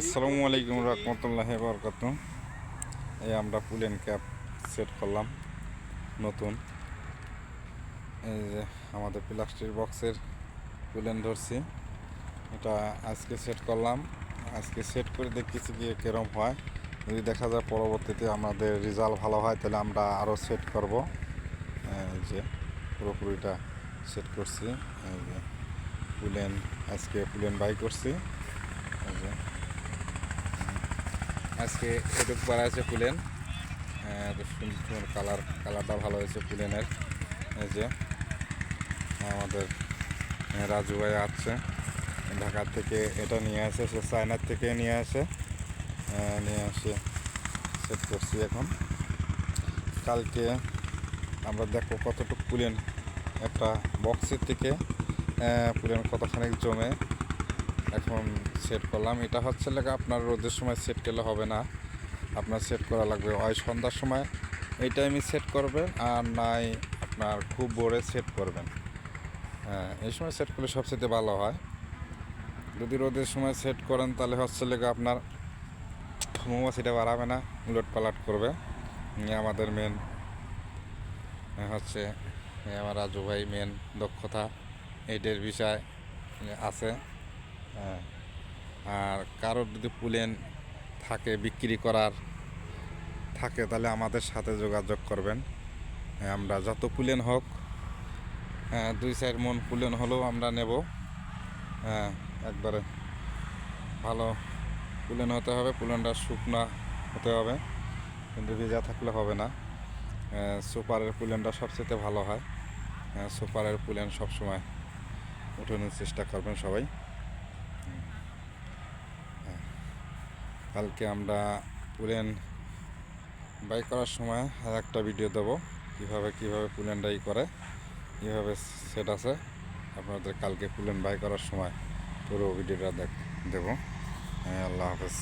আসসালামু আলাইকুম রহমতুল্লাহ বরকত এই আমরা পুলেন ক্যাপ সেট করলাম, নতুন। এই যে আমাদের প্লাস্টিক বক্সের পুলেন ধরছি। এটা আজকে সেট করলাম। আজকে সেট করে দেখতেছি কি কীরকম হয়। যদি দেখা যায় পরবর্তীতে আমাদের রেজাল্ট ভালো হয়, তাহলে আমরা আরও সেট করব। যে পুরোপুরিটা সেট করছি। পুলেন, আজকে পুলেন বাই করছি এই যে আজকে এটুকু করা আছে পুলেন। আহ, সুন্দর কালার কালারটা ভালো হয়েছে পুলেনের। এই যে আমাদের আহ, রাজু ভাই আসছে। ঢাকার থেকে এটা নিয়ে আসে সে চায়নার থেকে নিয়ে আসে। নিয়ে আসে সেট করছি এখন। কালকে আমরা দেখো কতটুকু পুলেন একটা বক্সের থেকে পুলেন কতখানি জমে। এখন সেট করলাম। এটা হচ্ছে লেগে আপনার রোদের সময় সেট করলে হবে না। আপনার সেট করা লাগবে। হয় সন্ধ্যার সময় এই টাইমে সেট করবেন আর নাই আপনার খুব ভোরে সেট করবেন। হ্যাঁ এই সময় সেট করলে সবচেয়ে ভালো হয়। যদি রোদের সময় সেট করেন তাহলে হচ্ছে লেগে আপনার মৌমাছিটা বাড়াবে না, উলট পালাট করবে। এই আমাদের মেন হচ্ছে আমার রাজু ভাই মেন দক্ষতা, এইটার বিষয় আছে। হ্যাঁ। আর কারোর যদি পুলেন থাকে বিক্রি করার থাকে তাহলে আমাদের সাথে যোগাযোগ করবেন। হ্যাঁ, আমরা যত পুলেন হোক হ্যাঁ, দুই চার মন পুলেন হলেও আমরা নেব। হ্যাঁ একবারে ভালো পুলেন হতে হবে পুলেনটা শুকনা হতে হবে কিন্তু ভিজা থাকলে হবে না। হ্যাঁ, সুপারের পুলেনটা সবচেয়ে ভালো হয়। হ্যাঁ, সুপারের পুলেন সবসময় উঠানোর চেষ্টা করবেন সবাই। কালকে আমরা পুলেন বাই করার সময় আর একটা ভিডিও দেবো। কীভাবে কীভাবে পুলেন ডাই করে, কীভাবে সেট আছে, আপনাদের কালকে পুলেন বাই করার সময় পুরো ভিডিওটা দেখ দেবো। হ্যাঁ আল্লাহ হাফেজ।